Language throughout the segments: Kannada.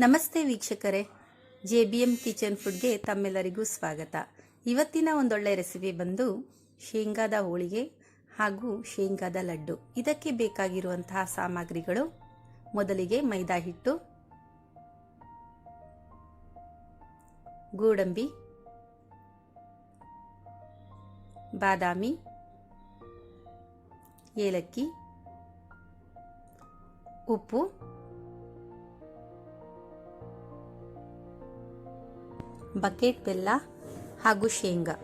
ನಮಸ್ತೆ ವೀಕ್ಷಕರೇ. ಜೆ ಬಿ ಎಂ ಕಿಚನ್ ಫುಡ್ಗೆ ತಮ್ಮೆಲ್ಲರಿಗೂ ಸ್ವಾಗತ. ಇವತ್ತಿನ ಒಂದೊಳ್ಳೆ ರೆಸಿಪಿ ಬಂದು ಶೇಂಗಾದ ಹೋಳಿಗೆ ಹಾಗೂ ಶೇಂಗಾದ ಲಡ್ಡು. ಇದಕ್ಕೆ ಬೇಕಾಗಿರುವಂತಹ ಸಾಮಗ್ರಿಗಳು ಮೊದಲಿಗೆ ಮೈದಾ ಹಿಟ್ಟು, ಗೋಡಂಬಿ, ಬಾದಾಮಿ, ಏಲಕ್ಕಿ, ಉಪ್ಪು ಬಕೆಟ್ ಬೆಲ್ಲ ಹಾಗೂ ಶೇಂಗಾ.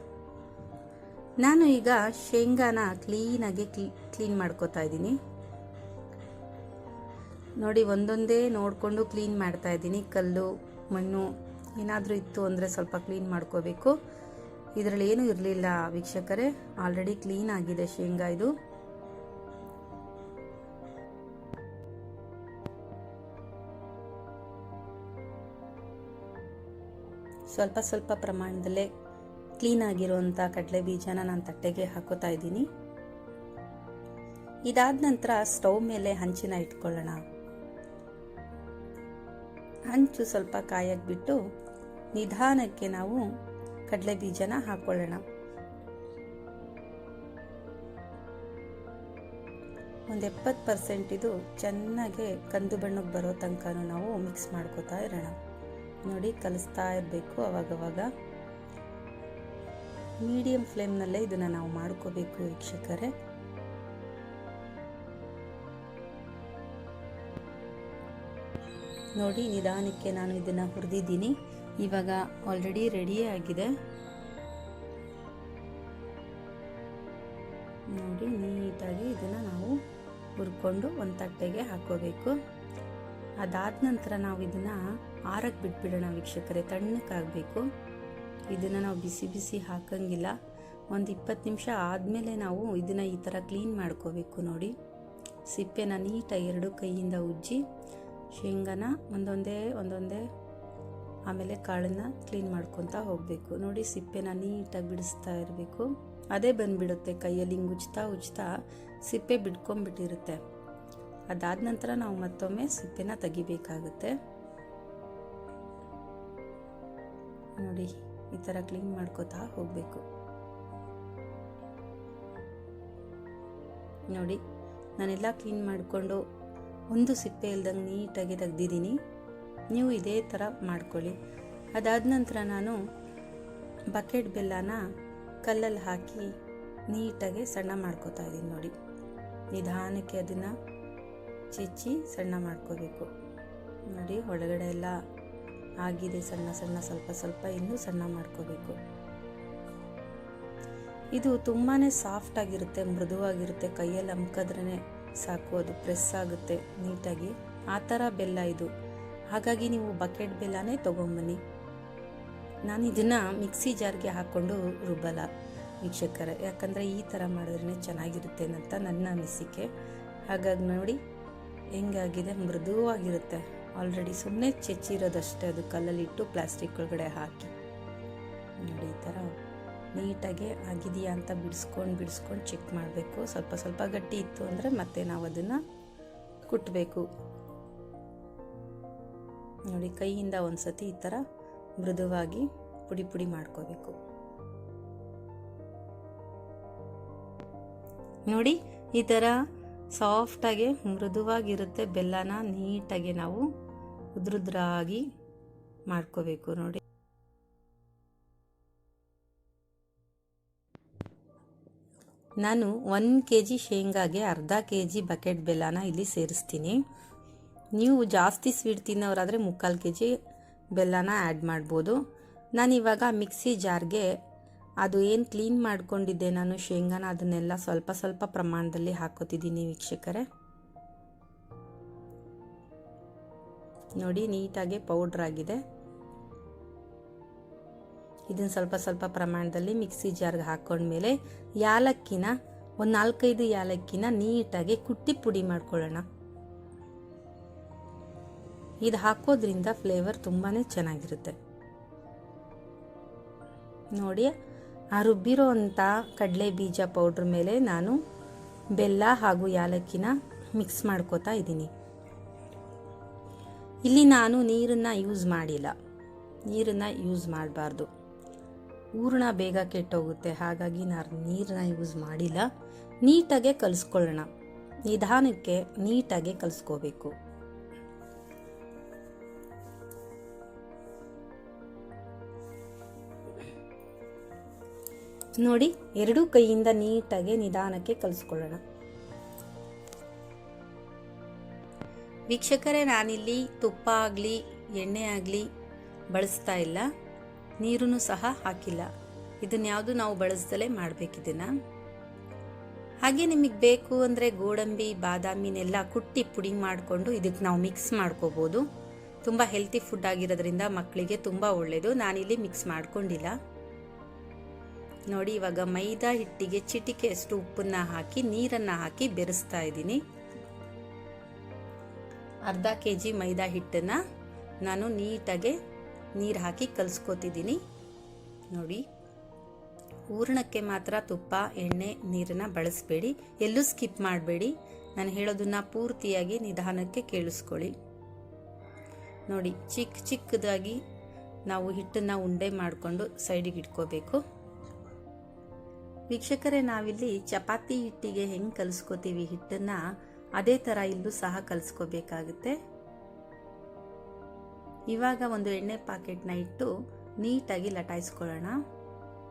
ನಾನು ಈಗ ಶೇಂಗಾನ ಕ್ಲೀನಾಗಿ ಕ್ಲೀ, ಕ್ಲೀನ್ ಮಾಡ್ಕೋತಾ ಇದ್ದೀನಿ. ನೋಡಿ, ಒಂದೊಂದೇ ನೋಡಿಕೊಂಡು ಕ್ಲೀನ್ ಮಾಡ್ತಾ ಇದ್ದೀನಿ. ಕಲ್ಲು, ಮಣ್ಣು ಏನಾದರೂ ಇತ್ತು ಅಂದರೆ ಸ್ವಲ್ಪ ಕ್ಲೀನ್ ಮಾಡ್ಕೋಬೇಕು. ಇದರಲ್ಲಿ ಏನೂ ಇರಲಿಲ್ಲ ವೀಕ್ಷಕರೇ. ಆಲ್ರೆಡಿ ಕ್ಲೀನ್ ಆಗಿದೆ ಶೇಂಗಾ ಇದು. ಸ್ವಲ್ಪ ಸ್ವಲ್ಪ ಪ್ರಮಾಣದಲ್ಲೇ ಕ್ಲೀನ್ ಆಗಿರುವಂಥ ಕಡಲೆ ಬೀಜನ ನಾನು ತಟ್ಟೆಗೆ ಹಾಕೋತಾ ಇದ್ದೀನಿ. ಇದಾದ ನಂತರ ಸ್ಟವ್ ಮೇಲೆ ಹಂಚಿನ ಇಟ್ಕೊಳ್ಳೋಣ. ಹಂಚು ಸ್ವಲ್ಪ ಕಾಯಕ್ಕೆ ಬಿಟ್ಟು ನಿಧಾನಕ್ಕೆ ನಾವು ಕಡಲೆ ಬೀಜನ ಹಾಕೊಳ್ಳೋಣ. ಒಂದು ಎಪ್ಪತ್ತು ಪರ್ಸೆಂಟ್ ಇದು ಚೆನ್ನಾಗೆ ಕಂದು ಬಣ್ಣಕ್ಕೆ ಬರೋ ತನಕ ನಾವು ಮಿಕ್ಸ್ ಮಾಡ್ಕೋತಾ ಇರೋಣ. ನೋಡಿ ಕಲಿಸ್ತಾ ಇರಬೇಕು ಅವಾಗವಾಗ. ಮೀಡಿಯಂ ಫ್ಲೇಮ್ನಲ್ಲೇ ಇದನ್ನು ನಾವು ಮಾಡ್ಕೋಬೇಕು ವೀಕ್ಷಕರೇ. ನೋಡಿ ನಿಧಾನಕ್ಕೆ ನಾನು ಇದನ್ನು ಹುರಿದಿದ್ದೀನಿ. ಇವಾಗ ಆಲ್ರೆಡಿ ರೆಡಿ ಆಗಿದೆ. ನೋಡಿ ನೀಟಾಗಿ ಇದನ್ನು ನಾವು ಹುರ್ಕೊಂಡು ಒಂದು ತಟ್ಟೆಗೆ ಹಾಕೋಬೇಕು. ಅದಾದ ನಂತರ ನಾವು ಇದನ್ನು ಆರಕ್ಕೆ ಬಿಟ್ಬಿಡೋಣ ವೀಕ್ಷಕರೇ, ತಣ್ಣಕ್ಕಾಗಬೇಕು. ಇದನ್ನು ನಾವು ಬಿಸಿ ಬಿಸಿ ಹಾಕಂಗಿಲ್ಲ. ಒಂದು ಇಪ್ಪತ್ತು ನಿಮಿಷ ಆದಮೇಲೆ ನಾವು ಇದನ್ನು ಈ ಥರ ಕ್ಲೀನ್ ಮಾಡ್ಕೋಬೇಕು ನೋಡಿ. ಸಿಪ್ಪೆನ ನೀಟಾಗಿ ಎರಡು ಕೈಯಿಂದ ಉಜ್ಜಿ, ಶೇಂಗಾನ ಒಂದೊಂದೇ ಒಂದೊಂದೇ, ಆಮೇಲೆ ಕಾಳನ್ನ ಕ್ಲೀನ್ ಮಾಡ್ಕೊತಾ ಹೋಗಬೇಕು. ನೋಡಿ, ಸಿಪ್ಪೆನ ನೀಟಾಗಿ ಬಿಡಿಸ್ತಾ ಇರಬೇಕು. ಅದೇ ಬಂದುಬಿಡುತ್ತೆ, ಕೈಯಲ್ಲಿ ಹಿಂಗೆ ಉಜ್ತಾ ಉಜ್ತಾ ಸಿಪ್ಪೆ ಬಿಡ್ಕೊಂಬಿಟ್ಟಿರುತ್ತೆ ಅದಾದ ನಂತರ ನಾವು ಮತ್ತೊಮ್ಮೆ ಸಿಪ್ಪೆನ ತೆಗಿಬೇಕಾಗುತ್ತೆ. ನೋಡಿ, ಈ ಥರ ಕ್ಲೀನ್ ಮಾಡ್ಕೋತಾ ಹೋಗಬೇಕು. ನೋಡಿ, ನಾನೆಲ್ಲ ಕ್ಲೀನ್ ಮಾಡಿಕೊಂಡು ಒಂದು ಸಿಪ್ಪೆ ಇಲ್ದಂಗೆ ನೀಟಾಗಿ ತೆಗ್ದಿದ್ದೀನಿ. ನೀವು ಇದೇ ಥರ ಮಾಡ್ಕೊಳ್ಳಿ. ಅದಾದ ನಂತರ ನಾನು ಬಕೆಟ್ ಬೆಲ್ಲನ ಕಲ್ಲಲ್ಲಿ ಹಾಕಿ ನೀಟಾಗಿ ಸಣ್ಣ ಮಾಡ್ಕೋತಾ ಇದ್ದೀನಿ ನೋಡಿ. ನಿಧಾನಕ್ಕೆ ಅದನ್ನು ಚಿಚ್ಚಿ ಸಣ್ಣ ಮಾಡ್ಕೋಬೇಕು. ನೋಡಿ, ಒಳಗಡೆ ಎಲ್ಲ ಆಗಿದೆ ಸಣ್ಣ ಸಣ್ಣ, ಸ್ವಲ್ಪ ಸ್ವಲ್ಪ ಇನ್ನೂ ಸಣ್ಣ ಮಾಡ್ಕೋಬೇಕು. ಇದು ತುಂಬಾ ಸಾಫ್ಟ್ ಆಗಿರುತ್ತೆ, ಮೃದುವಾಗಿರುತ್ತೆ, ಕೈಯಲ್ಲಿ ಅಮ್ಕಿದ್ರೇ ಸಾಕು, ಅದು ಪ್ರೆಸ್ ಆಗುತ್ತೆ ನೀಟಾಗಿ. ಆ ಥರ ಬೆಲ್ಲ ಇದು. ಹಾಗಾಗಿ ನೀವು ಬಕೆಟ್ ಬೆಲ್ಲನೇ ತೊಗೊಂಬನ್ನಿ. ನಾನು ಇದನ್ನು ಮಿಕ್ಸಿ ಜಾರ್ಗೆ ಹಾಕ್ಕೊಂಡು ರುಬ್ಬಲ್ಲ ವೀಕ್ಷಕರ. ಯಾಕಂದರೆ ಈ ಥರ ಮಾಡಿದ್ರೆ ಚೆನ್ನಾಗಿರುತ್ತೆ ಅಂತ ನನ್ನ ಅನಿಸಿಕೆ. ಹಾಗಾಗಿ ನೋಡಿ ಹೆಂಗಾಗಿದೆ? ಮೃದುವಾಗಿರುತ್ತೆ. ಆಲ್ರೆಡಿ ಸುಮ್ಮನೆ ಚೆಚ್ಚಿರೋದಷ್ಟೇ ಅದು ಕಲ್ಲಲ್ಲಿಟ್ಟು ಪ್ಲಾಸ್ಟಿಕ್ ಒಳಗಡೆ ಹಾಕಿ. ನೋಡಿ, ಈ ಥರ ನೀಟಾಗಿ ಆಗಿದೆಯಾ ಅಂತ ಬಿಡಿಸ್ಕೊಂಡು ಬಿಡಿಸ್ಕೊಂಡು ಚೆಕ್ ಮಾಡಬೇಕು. ಸ್ವಲ್ಪ ಸ್ವಲ್ಪ ಗಟ್ಟಿ ಇತ್ತು ಅಂದರೆ ಮತ್ತೆ ನಾವು ಅದನ್ನು ಕುಟ್ಟಬೇಕು ನೋಡಿ, ಕೈಯಿಂದ ಒಂದು ಸತಿ ಈ ಥರ ಮೃದುವಾಗಿ ಪುಡಿ ಪುಡಿ ಮಾಡ್ಕೋಬೇಕು. ನೋಡಿ, ಈ ಥರ ಸಾಫ್ಟಾಗಿ ಮೃದುವಾಗಿರುತ್ತೆ. ಬೆಲ್ಲನ ನೀಟಾಗಿ ನಾವು ಉದ್ರುದ್ರಾಗಿ ಮಾಡ್ಕೋಬೇಕು ನೋಡಿ. ನಾನು ಒಂದು ಕೆ ಜಿ ಶೇಂಗಾಗೆ ಅರ್ಧ ಕೆ ಜಿ ಬಕೆಟ್ ಬೆಲ್ಲನ ಇಲ್ಲಿ ಸೇರಿಸ್ತೀನಿ. ನೀವು ಜಾಸ್ತಿ ಸ್ವೀಟ್ ತಿನ್ನೋರಾದರೆ ಮುಕ್ಕಾಲು ಕೆ ಜಿ ಬೆಲ್ಲನ ಆ್ಯಡ್ ಮಾಡ್ಬೋದು. ನಾನಿವಾಗ ಮಿಕ್ಸಿ ಜಾರ್ಗೆ ಅದು ಏನು ಕ್ಲೀನ್ ಮಾಡ್ಕೊಂಡಿದ್ದೆ ನಾನು ಶೇಂಗಾನ ಅದನ್ನೆಲ್ಲ ಸ್ವಲ್ಪ ಸ್ವಲ್ಪ ಪ್ರಮಾಣದಲ್ಲಿ ಹಾಕೋತಿದ್ದೀನಿ ವೀಕ್ಷಕರೇ. ನೋಡಿ, ನೀಟಾಗಿ ಪೌಡ್ರ್ ಆಗಿದೆ. ಇದನ್ನು ಸ್ವಲ್ಪ ಸ್ವಲ್ಪ ಪ್ರಮಾಣದಲ್ಲಿ ಮಿಕ್ಸಿ ಜಾರ್ಗೆ ಹಾಕೊಂಡ್ಮೇಲೆ ಯಾಲಕ್ಕಿನ, ಒಂದು ನಾಲ್ಕೈದು ಯಾಲಕ್ಕಿನ ನೀಟಾಗಿ ಕುಟ್ಟಿ ಪುಡಿ ಮಾಡ್ಕೊಳ್ಳೋಣ. ಇದು ಹಾಕೋದ್ರಿಂದ ಫ್ಲೇವರ್ ತುಂಬಾ ಚೆನ್ನಾಗಿರುತ್ತೆ. ನೋಡಿ ಆ ರುಬ್ಬಿರೋ ಅಂಥ ಕಡಲೆ ಬೀಜ ಪೌಡ್ರ್ ಮೇಲೆ ನಾನು ಬೆಲ್ಲ ಹಾಗೂ ಯಾಲಕ್ಕಿನ ಮಿಕ್ಸ್ ಮಾಡ್ಕೋತಾ ಇದ್ದೀನಿ. ಇಲ್ಲಿ ನಾನು ನೀರನ್ನು ಯೂಸ್ ಮಾಡಿಲ್ಲ. ನೀರನ್ನು ಯೂಸ್ ಮಾಡಬಾರ್ದು. ಹೂರಣ ಬೇಗ ಕೆಟ್ಟೋಗುತ್ತೆ, ಹಾಗಾಗಿ ನಾನು ನೀರನ್ನ ಯೂಸ್ ಮಾಡಿಲ್ಲ. ನೀಟಾಗೆ ಕಲಿಸ್ಕೊಳ್ಳೋಣ. ನಿಧಾನಕ್ಕೆ ನೀಟಾಗೆ ಕಲಿಸ್ಕೋಬೇಕು. ನೋಡಿ, ಎರಡೂ ಕೈಯಿಂದ ನೀಟಾಗಿ ನಿಧಾನಕ್ಕೆ ಕಲಿಸ್ಕೊಳ್ಳೋಣ. ವೀಕ್ಷಕರೇ, ನಾನಿಲ್ಲಿ ತುಪ್ಪ ಆಗಲಿ, ಎಣ್ಣೆ ಆಗಲಿ ಬಳಸ್ತಾ ಇಲ್ಲ. ನೀರನ್ನು ಸಹ ಹಾಕಿಲ್ಲ. ಇದನ್ನ ಯಾವುದು ನಾವು ಬಳಸ್ದಲೇ ಮಾಡಬೇಕಿದನ್ನು ಹಾಗೆ ನಿಮಗೆ ಬೇಕು ಅಂದರೆ ಗೋಡಂಬಿ, ಬಾದಾಮಿನೆಲ್ಲ ಕುಟ್ಟಿ ಪುಡಿ ಮಾಡಿಕೊಂಡು ಇದಕ್ಕೆ ನಾವು ಮಿಕ್ಸ್ ಮಾಡ್ಕೋಬೋದು. ತುಂಬ ಹೆಲ್ತಿ ಫುಡ್ ಆಗಿರೋದ್ರಿಂದ ಮಕ್ಕಳಿಗೆ ತುಂಬ ಒಳ್ಳೆಯದು ನಾನಿಲ್ಲಿ ಮಿಕ್ಸ್ ಮಾಡ್ಕೊಂಡಿಲ್ಲ. ನೋಡಿ, ಇವಾಗ ಮೈದಾ ಹಿಟ್ಟಿಗೆ ಚಿಟಿಕೆಯಷ್ಟು ಉಪ್ಪನ್ನ ಹಾಕಿ, ನೀರನ್ನು ಹಾಕಿ ಬೆರೆಸ್ತಾ ಇದ್ದೀನಿ. ಅರ್ಧ ಕೆ ಜಿ ಮೈದಾ ಹಿಟ್ಟನ್ನು ನಾನು ನೀಟಾಗೆ ನೀರು ಹಾಕಿ ಕಲಿಸ್ಕೊತಿದ್ದೀನಿ. ನೋಡಿ, ಹೂರಣಕ್ಕೆ ಮಾತ್ರ ತುಪ್ಪ, ಎಣ್ಣೆ, ನೀರನ್ನು ಬಳಸಬೇಡಿ. ಎಲ್ಲೂ ಸ್ಕಿಪ್ ಮಾಡಬೇಡಿ. ನಾನು ಹೇಳೋದನ್ನ ಪೂರ್ತಿಯಾಗಿ ನಿಧಾನಕ್ಕೆ ಕೇಳಿಸ್ಕೊಳ್ಳಿ. ನೋಡಿ ಚಿಕ್ಕ ಚಿಕ್ಕದಾಗಿ ನಾವು ಹಿಟ್ಟನ್ನು ಉಂಡೆ ಮಾಡಿಕೊಂಡು ಸೈಡಿಗೆ ಇಟ್ಕೋಬೇಕು. ವೀಕ್ಷಕರೇ, ನಾವಿಲ್ಲಿ ಚಪಾತಿ ಹಿಟ್ಟಿಗೆ ಹೆಂಗೆ ಕಲಿಸ್ಕೋತೀವಿ ಹಿಟ್ಟನ್ನು, ಅದೇ ಥರ ಇಲ್ಲೂ ಸಹ ಕಲಿಸ್ಕೋಬೇಕಾಗುತ್ತೆ. ಇವಾಗ ಒಂದು ಎಣ್ಣೆ ಪಾಕೆಟ್ನ ಇಟ್ಟು ನೀಟಾಗಿ ಲಟಾಯಿಸ್ಕೊಳ್ಳೋಣ.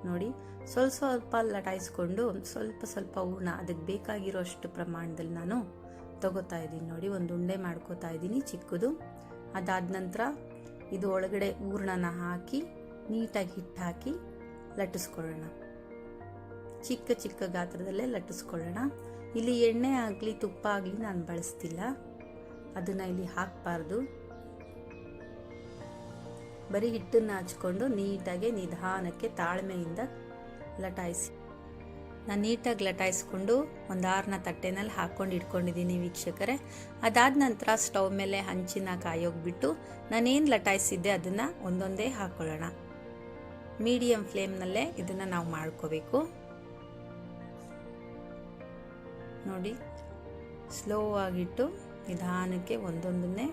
ನೋಡಿ, ಸ್ವಲ್ಪ ಸ್ವಲ್ಪ ಲಟಾಯಿಸ್ಕೊಂಡು ಸ್ವಲ್ಪ ಸ್ವಲ್ಪ ಹೂರ್ಣ, ಅದಕ್ಕೆ ಬೇಕಾಗಿರೋಷ್ಟು ಪ್ರಮಾಣದಲ್ಲಿ ನಾನು ತಗೋತಾ ಇದ್ದೀನಿ. ನೋಡಿ, ಒಂದು ಉಂಡೆ ಮಾಡ್ಕೋತಾ ಇದ್ದೀನಿ ಚಿಕ್ಕದು. ಅದಾದ ನಂತರ ಇದು ಒಳಗಡೆ ಹೂರ್ಣನ ಹಾಕಿ, ನೀಟಾಗಿ ಹಿಟ್ಟು ಹಾಕಿ ಲಟ್ಟಿಸ್ಕೊಳ್ಳೋಣ. ಚಿಕ್ಕ ಚಿಕ್ಕ ಗಾತ್ರದಲ್ಲೇ ಲಟ್ಟಿಸ್ಕೊಳ್ಳೋಣ. ಇಲ್ಲಿ ಎಣ್ಣೆ ಆಗಲಿ, ತುಪ್ಪ ಆಗಲಿ ನಾನು ಬಳಸ್ತಿಲ್ಲ. ಅದನ್ನು ಇಲ್ಲಿ ಹಾಕಬಾರ್ದು. ಬರೀ ಹಿಟ್ಟನ್ನು ಹಚ್ಕೊಂಡು ನೀಟಾಗಿ ನಿಧಾನಕ್ಕೆ ತಾಳ್ಮೆಯಿಂದ ಲಟಾಯಿಸಿ. ನಾನು ನೀಟಾಗಿ ಲಟಾಯಿಸ್ಕೊಂಡು ಒಂದು ಆರನ ತಟ್ಟೆನಲ್ಲಿ ಹಾಕ್ಕೊಂಡು ಇಟ್ಕೊಂಡಿದ್ದೀನಿ ವೀಕ್ಷಕರೇ. ಅದಾದ ನಂತರ ಸ್ಟವ್ ಮೇಲೆ ಹಂಚಿನ ಕಾಯೋಗ್ಬಿಟ್ಟು ನಾನೇನು ಲಟಾಯಿಸಿದ್ದೆ ಅದನ್ನು ಒಂದೊಂದೇ ಹಾಕ್ಕೊಳ್ಳೋಣ ಮೀಡಿಯಮ್ ಫ್ಲೇಮ್ನಲ್ಲೇ ಇದನ್ನು ನಾವು ಮಾಡ್ಕೋಬೇಕು. ನೋಡಿ ಸ್ಲೋ ಆಗಿಟ್ಟು ನಿಧಾನಕ್ಕೆ ಒಂದೊಂದನ್ನೇ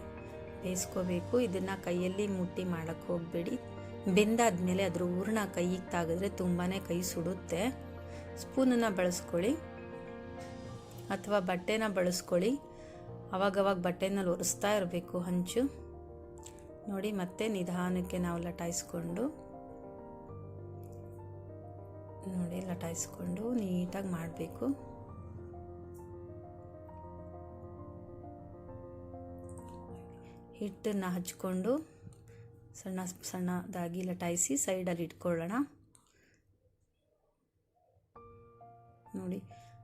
ಬೇಯಿಸ್ಕೋಬೇಕು. ಇದನ್ನು ಕೈಯಲ್ಲಿ ಮುಟ್ಟಿ ಮಾಡೋಕ್ಕೆ ಹೋಗಬೇಡಿ. ಬೆಂದಾದ್ಮೇಲೆ ಅದ್ರ ಹೂರ್ಣ ಕೈಗೆ ತಾಗಿದ್ರೆ ತುಂಬಾ ಕೈ ಸುಡುತ್ತೆ. ಸ್ಪೂನನ್ನು ಬಳಸ್ಕೊಳ್ಳಿ. ಅಥವಾ ಬಟ್ಟೆನ ಬಳಸ್ಕೊಳ್ಳಿ. ಅವಾಗವಾಗ ಬಟ್ಟೆನಲ್ಲಿ ಒರೆಸ್ತಾ ಇರಬೇಕು ಹಂಚು. ನೋಡಿ, ಮತ್ತೆ ನಿಧಾನಕ್ಕೆ ನಾವು ಲಟಾಯಿಸ್ಕೊಂಡು, ನೋಡಿ, ಲಟಾಯಿಸ್ಕೊಂಡು ನೀಟಾಗಿ ಮಾಡಬೇಕು. ಹಿಟ್ಟನ್ನು ಹಚ್ಕೊಂಡು ಸಣ್ಣ ಸಣ್ಣದಾಗಿ ಲಟಾಯಿಸಿ ಸೈಡಲ್ಲಿ ಇಟ್ಕೊಳ್ಳೋಣ. ನೋಡಿ,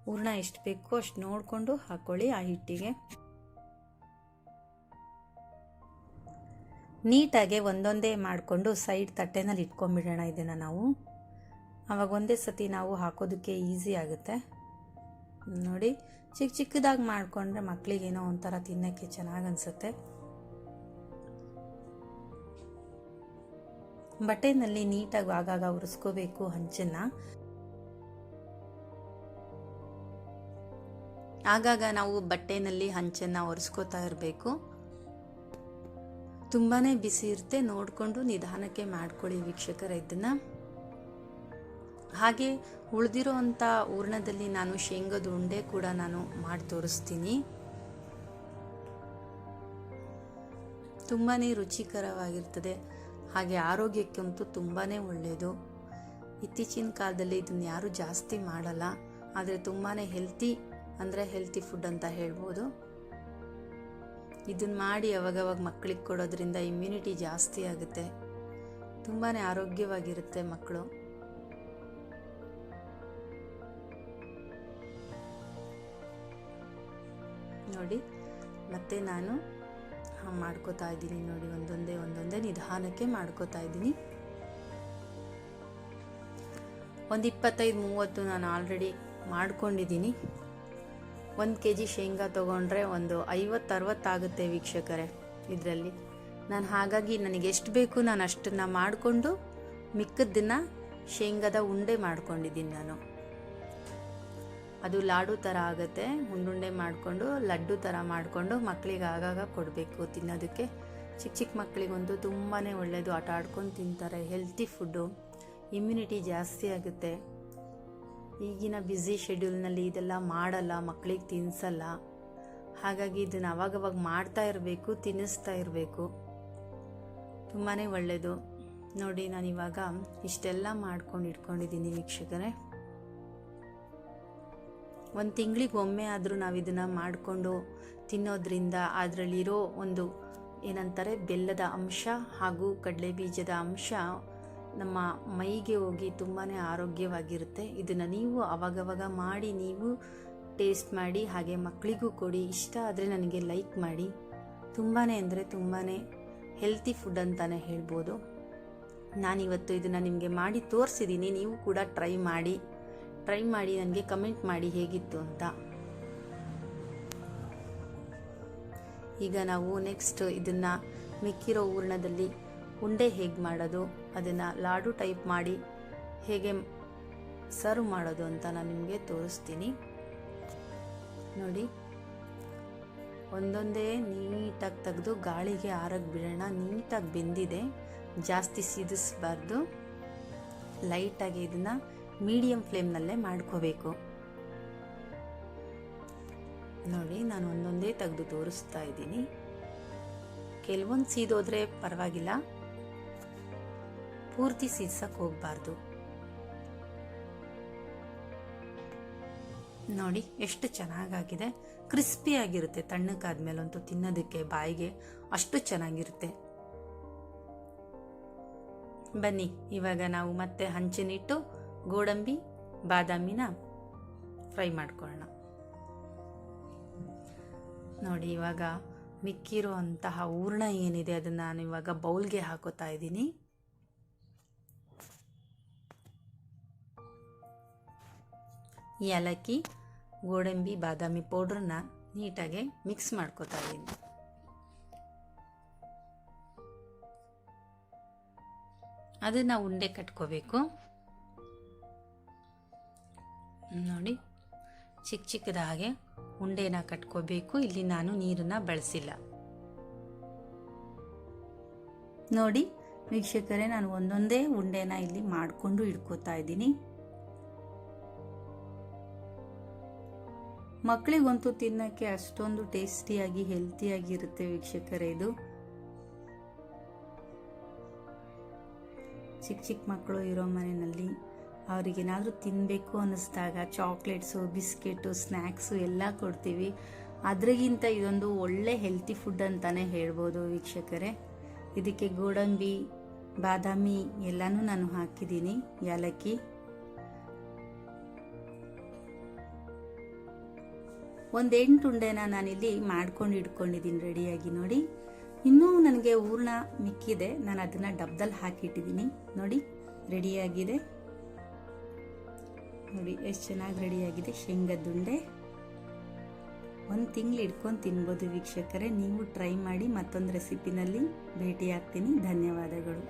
ಹೂರ್ಣ ಎಷ್ಟು ಬೇಕೋ ಅಷ್ಟು ನೋಡಿಕೊಂಡು ಹಾಕ್ಕೊಳ್ಳಿ ಆ ಹಿಟ್ಟಿಗೆ. ನೀಟಾಗಿ ಒಂದೊಂದೇ ಮಾಡಿಕೊಂಡು ಸೈಡ್ ತಟ್ಟೆನಲ್ಲಿ ಇಟ್ಕೊಂಡ್ಬಿಡೋಣ ಇದನ್ನು ನಾವು. ಆವಾಗ ಒಂದೇ ಸತಿ ನಾವು ಹಾಕೋದಕ್ಕೆ ಈಸಿ ಆಗುತ್ತೆ. ನೋಡಿ, ಚಿಕ್ಕ ಚಿಕ್ಕದಾಗಿ ಮಾಡಿಕೊಂಡ್ರೆ ಮಕ್ಕಳಿಗೇನೋ ಒಂಥರ ತಿನ್ನೋಕ್ಕೆ ಚೆನ್ನಾಗಿ ಅನಿಸುತ್ತೆ. ಬಟ್ಟೆನಲ್ಲಿ ನೀಟಾಗಿ ಆಗಾಗ ಉರಿಸ್ಕೋಬೇಕು ಹಂಚನ್ನ. ಆಗಾಗ ನಾವು ಬಟ್ಟೆನಲ್ಲಿ ಹಂಚನ್ನು ಒರೆಸ್ಕೋತಾ ಇರಬೇಕು. ತುಂಬಾ ಬಿಸಿ ಇರುತ್ತೆ, ನೋಡಿಕೊಂಡು ನಿಧಾನಕ್ಕೆ ಮಾಡ್ಕೊಳ್ಳಿ ವೀಕ್ಷಕರ ಇದನ್ನು. ಹಾಗೆ ಉಳಿದಿರೋ ಅಂಥ ಹೂರ್ಣದಲ್ಲಿ ನಾನು ಶೇಂಗದ ಉಂಡೆ ಕೂಡ ನಾನು ಮಾಡಿ ತೋರಿಸ್ತೀನಿ. ತುಂಬಾ ರುಚಿಕರವಾಗಿರ್ತದೆ. ಹಾಗೆ ಆರೋಗ್ಯಕ್ಕಂತೂ ತುಂಬಾ ಒಳ್ಳೆಯದು ಇತ್ತೀಚಿನ ಕಾಲದಲ್ಲಿ ಇದನ್ನು ಯಾರೂ ಜಾಸ್ತಿ ಮಾಡಲ್ಲ. ಆದರೆ ತುಂಬಾ ಹೆಲ್ತಿ ಅಂದರೆ ಹೆಲ್ತಿ ಫುಡ್ ಅಂತ ಹೇಳ್ಬೋದು. ಇದನ್ನು ಮಾಡಿ ಅವಾಗವಾಗ ಮಕ್ಕಳಿಗೆ ಕೊಡೋದ್ರಿಂದ ಇಮ್ಯುನಿಟಿ ಜಾಸ್ತಿ ಆಗುತ್ತೆ. ತುಂಬಾ ಆರೋಗ್ಯವಾಗಿರುತ್ತೆ ಮಕ್ಕಳು ನೋಡಿ, ಮತ್ತೆ ನಾನು ಮಾಡ್ಕೋತಾ ಇದ್ದೀನಿ ನೋಡಿ, ಒಂದೊಂದೇ ಒಂದೊಂದೇ ನಿಧಾನಕ್ಕೆ ಮಾಡ್ಕೋತಾ ಇದ್ದೀನಿ. ಒಂದು ಇಪ್ಪತ್ತೈದು, ಮೂವತ್ತು ನಾನು ಆಲ್ರೆಡಿ ಮಾಡ್ಕೊಂಡಿದ್ದೀನಿ. ಒಂದು ಕೆ ಜಿ ಶೇಂಗಾ ತೊಗೊಂಡ್ರೆ ಒಂದು ಐವತ್ತು ಅರವತ್ತಾಗುತ್ತೆ ವೀಕ್ಷಕರೇ ಇದರಲ್ಲಿ. ನಾನು ಹಾಗಾಗಿ ನನಗೆ ಎಷ್ಟು ಬೇಕು ನಾನು ಅಷ್ಟನ್ನು ಮಾಡಿಕೊಂಡು ಮಿಕ್ಕದ್ದನ್ನು ಶೇಂಗಾದ ಉಂಡೆ ಮಾಡ್ಕೊಂಡಿದ್ದೀನಿ ನಾನು. ಅದು ಲಾಡು ಥರ ಆಗುತ್ತೆ. ಉಂಡುಂಡೆ ಮಾಡಿಕೊಂಡು, ಲಡ್ಡು ಥರ ಮಾಡಿಕೊಂಡು ಮಕ್ಕಳಿಗೆ ಆಗಾಗ ಕೊಡಬೇಕು ತಿನ್ನೋದಕ್ಕೆ. ಚಿಕ್ಕ ಚಿಕ್ಕ ಮಕ್ಕಳಿಗಂತೂ ತುಂಬಾ ಒಳ್ಳೆಯದು ಆಟ ಆಡ್ಕೊಂಡು ತಿಂತಾರೆ. ಹೆಲ್ತಿ ಫುಡ್ಡು ಇಮ್ಯುನಿಟಿ ಜಾಸ್ತಿ ಆಗುತ್ತೆ. ಈಗಿನ ಬ್ಯುಸಿ ಶೆಡ್ಯೂಲ್ನಲ್ಲಿ ಇದೆಲ್ಲ ಮಾಡಲ್ಲ ಮಕ್ಕಳಿಗೆ ತಿನ್ಸಲ್ಲ. ಹಾಗಾಗಿ ಇದನ್ನು ಅವಾಗವಾಗ ಮಾಡ್ತಾ ಇರಬೇಕು, ತಿನ್ನಿಸ್ತಾ ಇರಬೇಕು. ತುಂಬಾ ಒಳ್ಳೆಯದು ನೋಡಿ ನಾನು ಇವಾಗ ಇಷ್ಟೆಲ್ಲ ಮಾಡ್ಕೊಂಡು ಇಟ್ಕೊಂಡಿದ್ದೀನಿ ವೀಕ್ಷಕರೇ. ಒಂದು ತಿಂಗಳಿಗೆ ಒಮ್ಮೆ ಆದರೂ ನಾವು ಇದನ್ನು ಮಾಡಿಕೊಂಡು ತಿನ್ನೋದ್ರಿಂದ ಅದರಲ್ಲಿರೋ ಒಂದು ಏನಂತಾರೆ, ಬೆಲ್ಲದ ಅಂಶ ಹಾಗೂ ಕಡಲೆ ಬೀಜದ ಅಂಶ ನಮ್ಮ ಮೈಗೆ ಹೋಗಿ ತುಂಬಾ ಆರೋಗ್ಯವಾಗಿರುತ್ತೆ. ಇದನ್ನು ನೀವು ಅವಾಗವಾಗ ಮಾಡಿ, ನೀವು ಟೇಸ್ಟ್ ಮಾಡಿ, ಹಾಗೆ ಮಕ್ಕಳಿಗೂ ಕೊಡಿ. ಇಷ್ಟ ಆದರೆ ನನಗೆ ಲೈಕ್ ಮಾಡಿ. ತುಂಬಾ ಅಂದರೆ ತುಂಬಾ ಹೆಲ್ತಿ ಫುಡ್ ಅಂತಲೇ ಹೇಳ್ಬೋದು. ನಾನಿವತ್ತು ಇದನ್ನು ನಿಮಗೆ ಮಾಡಿ ತೋರಿಸಿದ್ದೀನಿ ನೀವು ಕೂಡ ಟ್ರೈ ಮಾಡಿ. ಟ್ರೈ ಮಾಡಿ, ನನಗೆ ಕಮೆಂಟ್ ಮಾಡಿ ಹೇಗಿತ್ತು ಅಂತ. ಈಗ ನಾವು ನೆಕ್ಸ್ಟ್ ಇದನ್ನು ಮಿಕ್ಕಿರೋ ಹೂರ್ಣದಲ್ಲಿ ಉಂಡೆ ಹೇಗೆ ಮಾಡೋದು, ಅದನ್ನು ಲಾಡು ಟೈಪ್ ಮಾಡಿ ಹೇಗೆ ಸರ್ವ್ ಮಾಡೋದು ಅಂತ ನಾನು ನಿಮಗೆ ತೋರಿಸ್ತೀನಿ. ನೋಡಿ, ಒಂದೊಂದೇ ನೀಟಾಗಿ ತೆಗೆದು ಗಾಳಿಗೆ ಆರಕ್ಕೆ ಬಿಡೋಣ. ನೀಟಾಗಿ ಬೆಂದಿದೆ, ಜಾಸ್ತಿ ಸಿದಿಸ್ಬಾರ್ದು. ಲೈಟಾಗಿ ಇದನ್ನು ಮೀಡಿಯಂ ಫ್ಲೇಮ್ನಲ್ಲೇ ಮಾಡ್ಕೋಬೇಕು. ನೋಡಿ, ನಾನು ಒಂದೊಂದೇ ತೆಗೆದು ತೋರಿಸ್ತಾ ಇದ್ದೀನಿ. ಕೆಲವೊಂದು ಸೀದೋದ್ರೆ ಪರವಾಗಿಲ್ಲ. ಪೂರ್ತಿ ಸೀದ್ಸಕ್ಕೆ ಹೋಗಬಾರ್ದು. ನೋಡಿ, ಎಷ್ಟು ಚೆನ್ನಾಗಾಗಿದೆ. ಕ್ರಿಸ್ಪಿ ಆಗಿರುತ್ತೆ ತಣ್ಣಕ್ಕಾದ್ಮೇಲಂತೂ ತಿನ್ನೋದಕ್ಕೆ, ಬಾಯಿಗೆ ಅಷ್ಟು ಚೆನ್ನಾಗಿರುತ್ತೆ. ಬನ್ನಿ, ಇವಾಗ ನಾವು ಮತ್ತೆ ಹಂಚಿನಿಟ್ಟು ಗೋಡಂಬಿ, ಬಾದಾಮಿನ ಫ್ರೈ ಮಾಡ್ಕೊಳ್ಳೋಣ. ನೋಡಿ, ಇವಾಗ ಮಿಕ್ಕಿರೋ ಅಂತಹ ಹೂರ್ಣ ಏನಿದೆ ಅದನ್ನು ನಾನು ಇವಾಗ ಬೌಲ್ಗೆ ಹಾಕೋತಾ ಇದ್ದೀನಿ. ಏಲಕ್ಕಿ, ಗೋಡಂಬಿ, ಬಾದಾಮಿ ಪೌಡ್ರನ್ನ ನೀಟಾಗಿ ಮಿಕ್ಸ್ ಮಾಡ್ಕೋತಾ ಇದ್ದೀನಿ. ಅದನ್ನು ಉಂಡೆ ಕಟ್ಕೋಬೇಕು. ನೋಡಿ, ಚಿಕ್ಕ ಚಿಕ್ಕದ ಹಾಗೆ ಉಂಡೆನ ಕಟ್ಕೋಬೇಕು. ಇಲ್ಲಿ ನಾನು ನೀರನ್ನ ಬಳಸಿಲ್ಲ. ನೋಡಿ, ವೀಕ್ಷಕರೇ, ನಾನು ಒಂದೊಂದೇ ಉಂಡೆನ ಇಲ್ಲಿ ಮಾಡಿಕೊಂಡು ಇಟ್ಕೋತಾ ಇದ್ದೀನಿ. ಮಕ್ಕಳಿಗಂತೂ ತಿನ್ನಕ್ಕೆ ಅಷ್ಟೊಂದು ಟೇಸ್ಟಿಯಾಗಿ ಹೆಲ್ತಿಯಾಗಿರುತ್ತೆ ವೀಕ್ಷಕರೇ ಇದು. ಚಿಕ್ಕ ಚಿಕ್ಕ ಮಕ್ಕಳು ಇರೋ ಮನೆಯಲ್ಲಿ ಅವ್ರಿಗೇನಾದರೂ ತಿನ್ನಬೇಕು ಅನ್ನಿಸ್ದಾಗ ಚಾಕ್ಲೇಟ್ಸು, ಬಿಸ್ಕೆಟು ಸ್ನ್ಯಾಕ್ಸು ಎಲ್ಲ ಕೊಡ್ತೀವಿ. ಅದ್ರಿಗಿಂತ ಇದೊಂದು ಒಳ್ಳೆ ಹೆಲ್ತಿ ಫುಡ್ ಅಂತಲೇ ಹೇಳ್ಬೋದು ವೀಕ್ಷಕರೇ. ಇದಕ್ಕೆ ಗೋಡಂಬಿ, ಬಾದಾಮಿ ಎಲ್ಲನೂ ನಾನು ಹಾಕಿದ್ದೀನಿ ಏಲಕ್ಕಿ ಒಂದು ಎಂಟು ಉಂಡೆನ ನಾನಿಲ್ಲಿ ಮಾಡ್ಕೊಂಡು ಇಟ್ಕೊಂಡಿದ್ದೀನಿ ರೆಡಿಯಾಗಿ ನೋಡಿ. ಇನ್ನೂ ನನಗೆ ಹೂರ್ಣ ಮಿಕ್ಕಿದೆ. ನಾನು ಅದನ್ನು ಡಬ್ದಲ್ಲಿ ಹಾಕಿಟ್ಟಿದ್ದೀನಿ. ನೋಡಿ, ರೆಡಿಯಾಗಿದೆ. ನೋಡಿ, ಎಷ್ಟು ಚೆನ್ನಾಗಿ ರೆಡಿಯಾಗಿದೆ ಶೇಂಗದ್ದುಂಡೆ ಒಂದು ತಿಂಗಳು ಇಟ್ಕೊಂಡು ತಿನ್ಬೋದು ವೀಕ್ಷಕರೇ. ನೀವು ಟ್ರೈ ಮಾಡಿ ಮತ್ತೊಂದು ರೆಸಿಪಿನಲ್ಲಿ ಭೇಟಿ ಆಗ್ತೀನಿ ಧನ್ಯವಾದಗಳು.